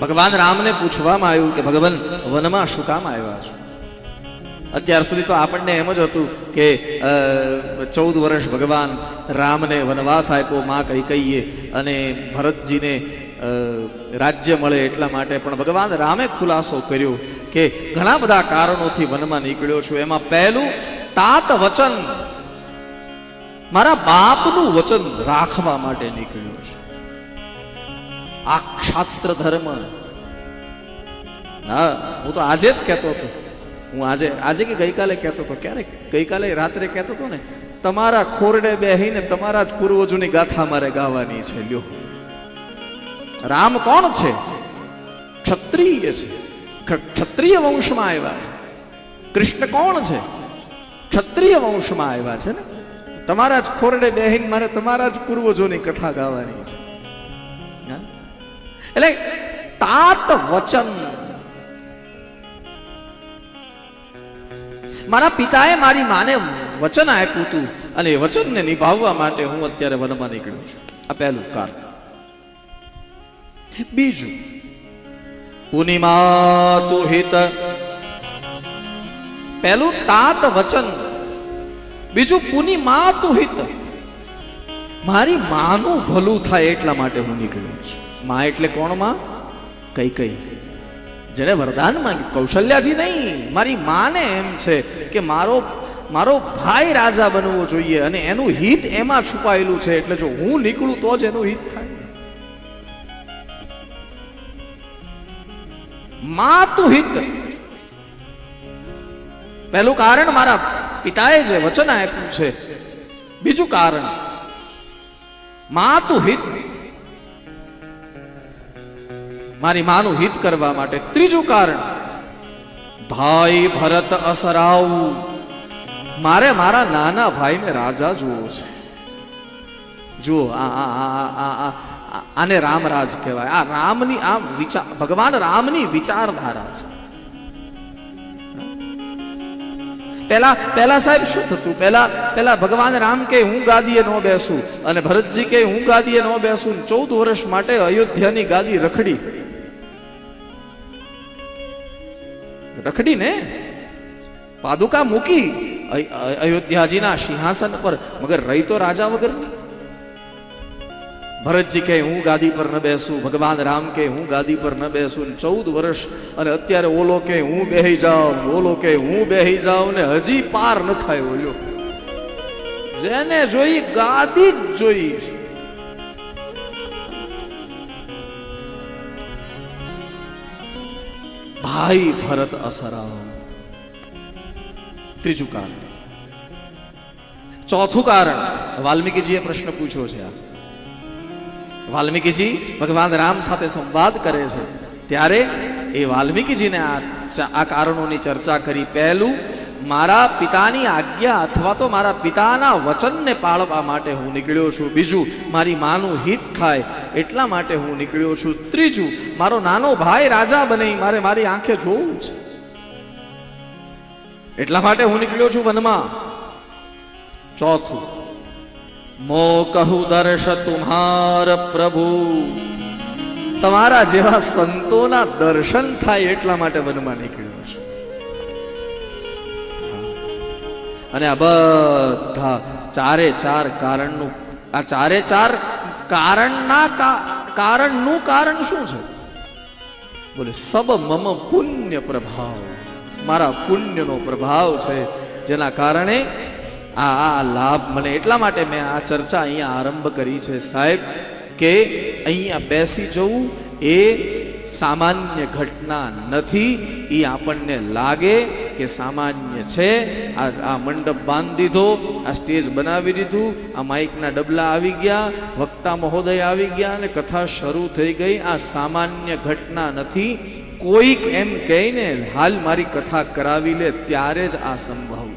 ભગવાન રામને પૂછવામાં આવ્યું કે ભગવાન, વનમાં શું કામ આવ્યા છો? અત્યાર સુધી તો આપણને એમ જ હતું કે ચૌદ વર્ષ ભગવાન રામને વનવાસ આપ્યો, માં કઈ કહીએ, અને ભરતજીને રાજ્ય મળે એટલા માટે પણ ભગવાન રામે ખુલાસો કર્યો કે ઘણા બધા કારણોથી વનમાં નીકળ્યો છું. એમાં પહેલું, તાત વચન. મારા બાપનું વચન રાખવા માટે નીકળ્યો છું. આ ક્ષાત્ર ધર્મ હા હું તો આજે જ કહેતો હતો. હું આજે આજે કે ગઈકાલે કહેતો હતો? ક્યારે? ગઈકાલે રાત્રે કહેતો હતો ને, તમારા ખોરડે બેહીને તમારા જ પૂર્વજોની ગાથા મારે ગાવાની છે, લ્યો. રામ કોણ છે? ક્ષત્રિય છે. ક્ષત્રિય વંશમાં આવ્યા છે. કૃષ્ણ કોણ છે? ક્ષત્રિય વંશમાં આવ્યા છે ને? તમારા જ ખોરડે બેહીને મારે તમારા જ પૂર્વજોની કથા ગાવાની છે? એટલે તાત વચન. મારા પિતાએ મારી માને વચન આપ્યું હતું અને એ વચનને નિભાવવા માટે હું અત્યારે વનમાં નીકળ્યો છું. આ પહેલું કારણ. બીજું, પુનિમા તુહિત પહેલું તાત વચન, બીજું પુનિમા હિત. મારી માનું ભલું થાય એટલા માટે હું નીકળ્યો છું. માં એટલે કોણમાં? કઈ કઈ. જેને વરદાન માંગ્યું. કૌશલ્યાજી નહીં, મારી માને એમ છે કે મારો મારો ભાઈ રાજા બનવો જોઈએ અને એનું હિત એમાં છુપાયેલું છે એટલે જો હું નીકળું તો જ એનું હિત થાય. માતુ હિત. પહેલું કારણ મારા પિતાએ જે વચન આપ્યું છે. બીજું કારણ માતુ હિત. મારી માનું હિત કરવા માટે ત્રીજું કારણ, ભાઈ ભરત અસરાવ. મારે મારા નાના ભાઈને રાજા જોવો છે. જુઓ આ આ, આ- આને રામરાજ કહેવાય. આ રામની, આ વિચાર, ભગવાન રામની વિચારધારા છે. પેલા પહેલા સાહેબ શું થતું? પહેલા પહેલા ભગવાન રામ કે હું ગાદીએ ન બેસું અને ભરતજી કે હું ગાદીએ ન બેસું ચૌદ વર્ષ માટે અયોધ્યાની ગાદી રખડી. રખડી ને પાદુકા મૂકી અય- અય- અયોધ્યાજીના સિંહાસન પર. મગર રહી તો રાજા વગર ભરતજી કે હું ગાદી પર ન બેસું, ભગવાન રામ કે હું ગાદી પર ન બેસું. ચૌદ વર્ષ, અને અત્યારે ઓલો કે હું બેહી જાઉં. ઓલો કે હું બેહી જાઉં. ને હજી પાર ન થાય ઓલ્યો જેને જોઈ ગાદી જ જોઈ. ભાઈ ભરત અસરામ. ત્રીજું કારણ. ચોથું કારણ, વાલ્મીકીજીએ પ્રશ્ન પૂછ્યો છે આ. વાલ્મીકીજી ભગવાન રામ સાથે સંવાદ કરે છે. ત્યારે એ વાલ્મીકીજીને આ આ કારણોની ચર્ચા કરી પહેલું, મારા પિતાની આજ્ઞા અથવા તો મારા પિતાના વચનને પાળવા માટે હું નીકળ્યો છું. બીજું, મારી માનું હિત થાય એટલા માટે હું નીકળ્યો છું. ત્રીજું, મારો નાનો ભાઈ રાજા બને, મારે મારી આંખે જોવું છે. એટલા માટે હું નીકળ્યો છું વનમાં. ચોથું મો કહું દર્શ તુમાર પ્રભુ. તમારા જેવા સંતોના દર્શન થાય એટલા માટે વનમાં નીકળ્યો છું. અને આ બધા ચારે ચાર કારણનું, આ ચારે ચાર કારણના કારણનું કારણ શું છે? બોલે, સબ મમ પુણ્ય પ્રભાવ. મારા પુણ્યનો પ્રભાવ છે જેના કારણે આ આ લાભ મને એટલા માટે મેં આ ચર્ચા અહીંયા આરંભ કરી છે, સાહેબ, કે અહીંયા બેસી જવું એ સામાન્ય ઘટના નથી. એ આપણને લાગે કે સામાન્ય છે. આ આ મંડપ બાંધી દીધો, આ સ્ટેજ બનાવી દીધું, આ માઇકના ડબલા આવી ગયા, વક્તા મહોદય આવી ગયા અને કથા શરૂ થઈ ગઈ. આ સામાન્ય ઘટના નથી. કોઈક એમ કહીને હાલ મારી કથા કરાવી લે, ત્યારે જ આ સંભવ